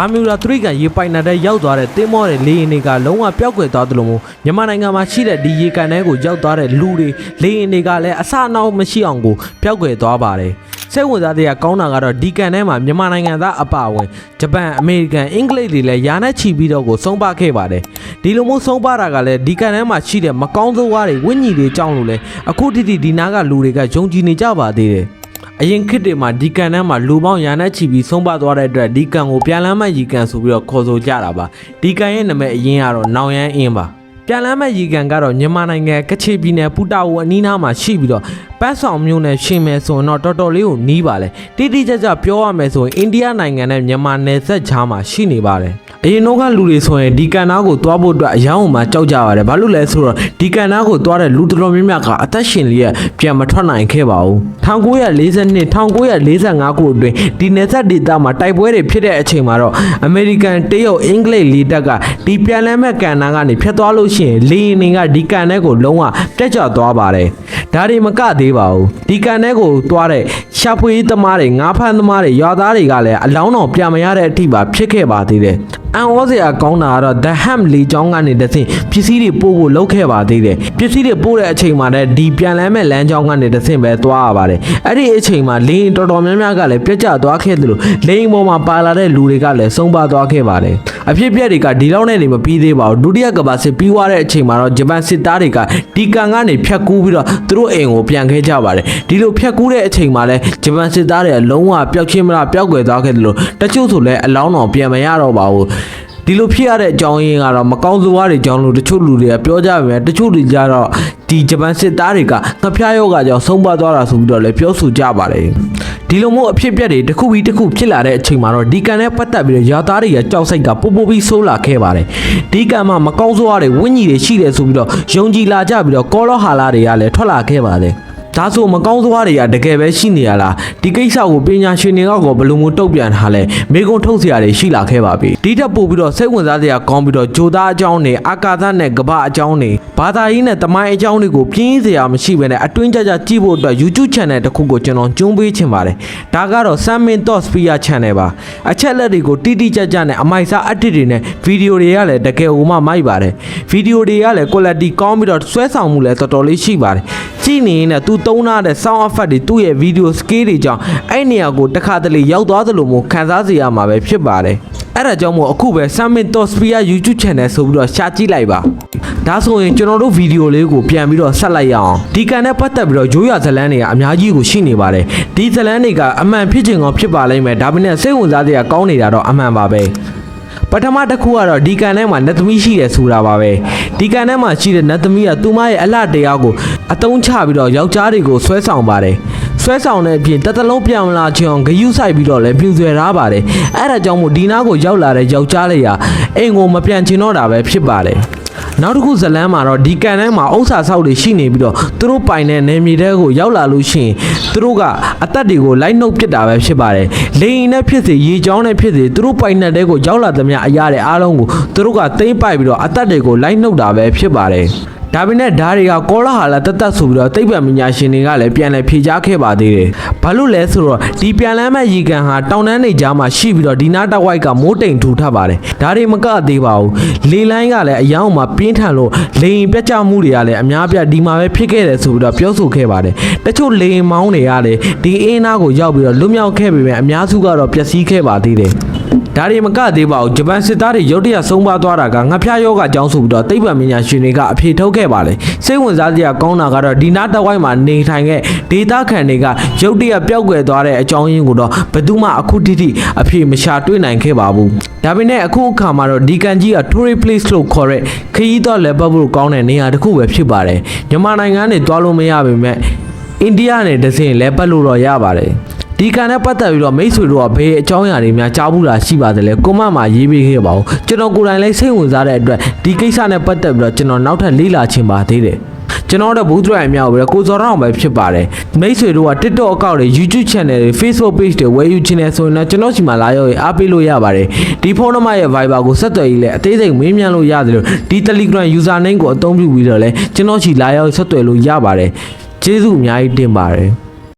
ဘာမြူရာ3ကန်ရေပိုင်နက်တဲ့ရောက်သွားတဲ့တင်းမောတဲ့လေရင်တွေကလုံးဝပျောက်ကွယ်သွားသလိုမျိုးမြန်မာနိုင်ငံမှာရှိတဲ့ဒီရေကန်ထဲကိုရောက်သွားတဲ့လူတွေလေရင်တွေကလည်းအဆအနောက်မရှိအောင်ကိုပျောက်ကွယ်သွားပါတယ်စိတ်ဝင်စားတဲ့ကောင်းတာကတော့ဒီကန်ထဲမှာမြန်မာနိုင်ငံသားအပအဝင်ဂျပန်အမေရိကန်အင်္ဂလိပ်တွေလည်းယာနဲ့ချီပြီးတော့ကိုဆုံးပါခဲ့ပါတယ်ဒီလိုမျိုးဆုံးပါတာကလည်းဒီကန်ထဲမှာရှိတဲ့မကောင်းသောဝါးတွေဝိညာဉ်တွေကြောင်းလို့လဲအခုတိတိဒီနာကလူတွေကယုံကြည်နေကြပါသေးတယ် အရင်ခေတ်တွေမှာဒီကန်ထဲမှာလူပေါင်းရာနဲ့ချီပြီးဆုံးပါသွားတဲ့အတွက်ဒီကန်ကိုပြန်လမ်းမဲ့ရီကန်ဆိုပြီးတော့ခေါ်ဆိုကြတာပါဒီကန်ရဲ့နာမည်အရင်ကတော့နောင်ရန်အင်းပါပြန်လမ်းမဲ့ရီကန်ကတော့မြန်မာနိုင်ငံကချေပြည်နယ်ပူတာဝအနီးနားမှာရှိပြီးတော့ ပတ်ဆောင်မျိုးနဲ့ရှင်မယ်ဆိုရင်တော့တော်တော်လေးကိုနီးပါလေတိတိကျကျပြောရမယ်ဆိုရင်အိန္ဒိယနိုင်ငံနဲ့မြန်မာနယ်စပ်ခြားမှာရှိနေပါတယ်အရင်တော့ကလူတွေဆိုရင်ဒီကန်နာကိုသွားဖို့အတွက်အယောင်းအောင်မှကြောက်ကြပါတယ်ဘာလို့လဲဆိုတော့ဒီကန်နာကိုသွားတဲ့လူတော်တော်များများကအသက်ရှင်လျက်ပြန်မထွက်နိုင်ခဲ့ပါဘူး1942 1945ခုအတွင်းဒီနယ်စပ်ဒေသမှာတိုက်ပွဲတွေဖြစ်တဲ့အချိန်မှာတော့အမေရိကန်တရုတ်အင်္ဂလိပ်လေတပ်ကဒီပြန်လည်မဲ့ကန်နာကနေဖျက်သွားလို့ရှိရင်လေယာဉ်တွေကဒီကန်ထဲကိုလုံးဝတက်ကျသွားပါတယ် ဒါတွေမကသေးပါဘူးဒီကန်ထဲကိုသွားတဲ့ရှာဖွေရေးသမားတွေငါးဖမ်းသမားတွေရွာသားတွေကလည်းအလောင်းတော်ပြန်မရတဲ့အထိပါဖြစ်ခဲ့ပါသေးတယ် အန်ဝစရာကောင်းတာကတော့ The Ham လေချောင်းကနေတဆင့်ပစ္စည်းတွေပို့ဖို့လုပ်ခဲ့ပါသေးတယ်ပစ္စည်းတွေပို့တဲ့အချိန်မှာလည်းဒီပြန်လမ်းမဲ့လမ်းကြောင်းကနေတဆင့်ပဲသွားရပါတယ်အဲ့ဒီအချိန်မှာလေရင်တော်တော်များများကလည်းပြက်ကျသွားခဲ့သလိုလေရင်ပေါ်မှာပါလာတဲ့လူတွေကလည်းဆုံးပါသွားခဲ့ပါတယ်အဖြစ်အပျက်တွေကဒီလောက်နဲ့နေမပြီးသေးပါဘူးဒုတိယကမ္ဘာစစ်ပြီးသွားတဲ့အချိန်မှာတော့ဂျပန်စစ်သားတွေကဒီကန်ကနေဖြတ်ကူးပြီးတော့သူတို့အိမ်ကိုပြန်ခဲ့ကြပါတယ်ဒီလိုဖြတ်ကူးတဲ့အချိန်မှာလည်းဂျပန်စစ်သားတွေကလုံးဝပျောက်ချင်းမလားပျောက်ကွယ်သွားခဲ့သလိုတချို့ဆိုလည်းအလောင်းတော်ပြန်မရတော့ပါဘူး ဒီလိုဖြစ်ရတဲ့အကြောင်းရင်းကတော့မကောင်းစဝါးတွေအကြောင်းလို့တချို့လူတွေကပြောကြပါမယ်တချို့တွေကြတော့ဒီဂျပန်စစ်သားတွေကငဖျားယောဂကြောင့်ဆုံးပါသွားတာဆိုပြီးတော့လည်းပြောဆိုကြပါတယ်ဒီလိုမျိုးအဖြစ်အပျက်တွေတစ်ခုပြီးတစ်ခုဖြစ်လာတဲ့အချိန်မှာတော့ဒီကန်နဲ့ပတ်သက်ပြီးတော့ရာသားတွေရဲ့ကြောက်စိတ်ကပိုပိုပြီးဆိုးလာခဲ့ပါတယ်ဒီကန်မှာမကောင်းစဝါးတွေဝိညာဉ်တွေရှိတယ်ဆိုပြီးတော့ယုံကြည်လာကြပြီးတော့ကောလောဟာလာတွေကလည်းထွက်လာခဲ့ပါတယ် ဒါဆိုမကောင်းစွားတွေကတကယ်ပဲရှိနေရလားဒီကိစ္စကိုပညာရှင်တွေကဘယ်လိုမျိုးတုံ့ပြန်ထားလဲမေကွန်ထုတ်စရာတွေရှိလာခဲ့ပါပြီဒီတက်ပို့ပြီးတော့စိတ်ဝင်စားစရာကောင်းပြီးတော့ဂျိုသားအကြောင်းနဲ့အာကာသနဲ့ကမ္ဘာအကြောင်းနဲ့ဘာသာရေးနဲ့တမိုင်းအကြောင်းတွေကိုပြင်းစရာမရှိဘဲနဲ့အတွင်းကြကြကြည့်ဖို့အတွက် YouTube channel တစ်ခုကိုကျွန်တော်ကျွန်းပေးချင်ပါတယ်ဒါကတော့ Samin Thought Spear channel ပါအချက်လက်တွေကိုတိတိကျကျနဲ့အမိုက်စားအတစ်တွေနဲ့ဗီဒီယိုတွေကလည်းတကယ်ဟိုမှမိုက်ပါတယ်ဗီဒီယိုတွေကလည်း quality ကောင်းပြီးတော့ဆွဲဆောင်မှုလည်းတော်တော်လေးရှိပါတယ် ကြည့်နေရင်လည်းသူသုံးထားတဲ့ sound effect တွေသူ့ရဲ့ video scale တွေကြောင့်အဲ့နေရာကိုတစ်ခါတလေရောက်သွားသလိုမျိုးခံစားစေရမှာပဲဖြစ်ပါတယ်အဲ့ဒါကြောင့်မို့အခုပဲ Summit Thought Sphere YouTube channel ဆိုပြီးတော့ရှာကြည့်လိုက်ပါဒါဆိုရင်ကျွန်တော်တို့ဗီဒီယိုလေးကိုပြန်ပြီးတော့ဆက်လိုက်ရအောင်ဒီကန်နဲ့ပတ်သက်ပြီးတော့ရိုးရဇလန်းတွေကအများကြီးကိုရှိနေပါတယ်ဒီဇလန်းတွေကအမှန်ဖြစ်ချင်ကောဖြစ်ပါလိမ့်မယ်ဒါပေမဲ့စိတ်ဝင်စားစရာကောင်းနေတာတော့အမှန်ပါပဲ ပထမတစ်ခုကတော့ဒီကန်ထဲမှာနတ်သမီးရှိတယ်ဆိုတာပါပဲဒီကန်ထဲမှာရှိတဲ့နတ်သမီးကသူမရဲ့အလှတရားကိုအတုံးချပြီးတော့ယောက်ျားတွေကိုဆွဲဆောင်ပါတယ်ဆွဲဆောင်တဲ့အပြင်တစ်သလုံးပြောင်းလာချင်အောင်ဂယုဆိုင်ပြီးတော့လည်းပြူဆွဲထားပါတယ်အဲ့ဒါကြောင့်မို့ဒီနားကိုရောက်လာတဲ့ယောက်ျားလေးဟာအိမ်ကိုမပြန်ချင်တော့တာပဲဖြစ်ပါတယ် နောက်တစ်ခုဇလန်းမှာတော့ဒီကန်ထဲမှာဥစ္စာဆောက်တွေရှိနေပြီးတော့သူတို့ပိုင်တဲ့နေမြေတဲကိုရောက်လာလို့ရှိရင်သူတို့ကအသက်တွေကိုလိုက်နှုတ်ပစ်တာပဲဖြစ်ပါတယ်။လေရင်နဲ့ဖြစ်စေရေချောင်းနဲ့ဖြစ်စေသူတို့ပိုင်တဲ့တဲကိုရောက်လာသမျှအရာတွေအားလုံးကိုသူတို့ကသိမ့်ပိုက်ပြီးတော့အသက်တွေကိုလိုက်နှုတ်တာပဲဖြစ်ပါတယ်။ ဒါပေမဲ့ဓာတွေကကောလာဟာလာတတ်ဆိုပြီးတော့သိပ္ပံပညာရှင်တွေကလည်းပြန်လည်ဖြေကြားခဲ့ပါသေးတယ်။ဘာလို့လဲဆိုတော့ဒီပြန်လမ်းမဲ့ရီကန်ဟာတောင်တန်းနေကြားမှာရှိပြီးတော့ဒီနားတစ်ဝိုက်ကမိုးတိမ်ထူထပ်ပါတယ်။ဒါတွေမကသေးပါဘူး။လေလိုင်းကလည်းအယောင်မှာပြင်းထန်လို့လေရင်ပြတ်ကျမှုတွေကလည်းအများပြဒီမှာပဲဖြစ်ခဲ့တယ်ဆိုပြီးတော့ပြောဆိုခဲ့ပါတယ်။တချို့လေရင်မောင်းတွေကလည်းဒီအင်းနာကိုရောက်ပြီးတော့လွတ်မြောက်ခဲ့ပေမဲ့အများစုကတော့ပျက်စီးခဲ့ပါသေးတယ်။ ဒါတွေမကသေးပါဘူးဂျပန်စစ်သားတွေရုတ်တရက်ဆုံးပါသွားတာကငှက်ဖျားယောဂအကြောင်းဆိုပြီးတော့သိပ္ပံပညာရှင်တွေကအဖြေထုတ်ခဲ့ပါလေစိတ်ဝင်စားစရာကောင်းတာကတော့ဒီနားတစ်ဝိုက်မှာနေထိုင်ခဲ့ဒေတာခန်တွေကရုတ်တရက်ပျောက်ကွယ်သွားတဲ့အကြောင်းရင်းကိုတော့ဘယ်သူမှအခုတိတိအဖြေမရှာတွေ့နိုင်ခဲ့ပါဘူးဒါပေမဲ့အခုအခါမှာတော့ဒီကန်ကြီးက tourist place လို့ခေါ်တဲ့ခရီးသွားလက်ပတ်ဖို့ကောင်းတဲ့နေရာတစ်ခုပဲဖြစ်ပါတယ်မြန်မာနိုင်ငံကနေသွားလို့မရပေမဲ့အိန္ဒိယနဲ့တစ်စင်လဲပတ်လို့တော့ရပါတယ် ဒီကန်နဲ့ပတ်သက်ပြီးတော့မိတ်ဆွေတို့ကဘယ်အကြောင်းအရာတွေများကြားဘူးလားရှိပါတယ်လဲကွန်မန့်မှာရေးပေးခဲ့ပါဦးကျွန်တော်ကိုယ်တိုင်လည်းစိတ်ဝင်စားတဲ့အတွက်ဒီကိစ္စနဲ့ပတ်သက်ပြီးတော့ကျွန်တော်နောက်ထပ်လေ့လာချင်ပါသေးတယ်ကျွန်တော်တို့ဘူးဒရိုင်မြောက်ပဲကိုစောတော်ပဲဖြစ်ပါတယ်မိတ်ဆွေတို့က TikTok အကောင့်တွေ YouTube channel တွေ Facebook page တွေဝယ်ယူချင်တယ်ဆိုရင်တော့ကျွန်တော်စီမှာလာရောက်ရင်အားပေးလို့ရပါတယ်ဒီဖုန်းနံပါတ်ရဲ့ Viber ကိုဆက်သွယ်ရေးလဲအသေးစိတ်မေးမြန်းလို့ရတယ်လို့ဒီ Telegram username ကိုအသုံးပြုပြီးတော့လဲကျွန်တော်စီလာရောက်ဆက်သွယ်လို့ရပါတယ်ကျေးဇူးအများကြီးတင်ပါတယ်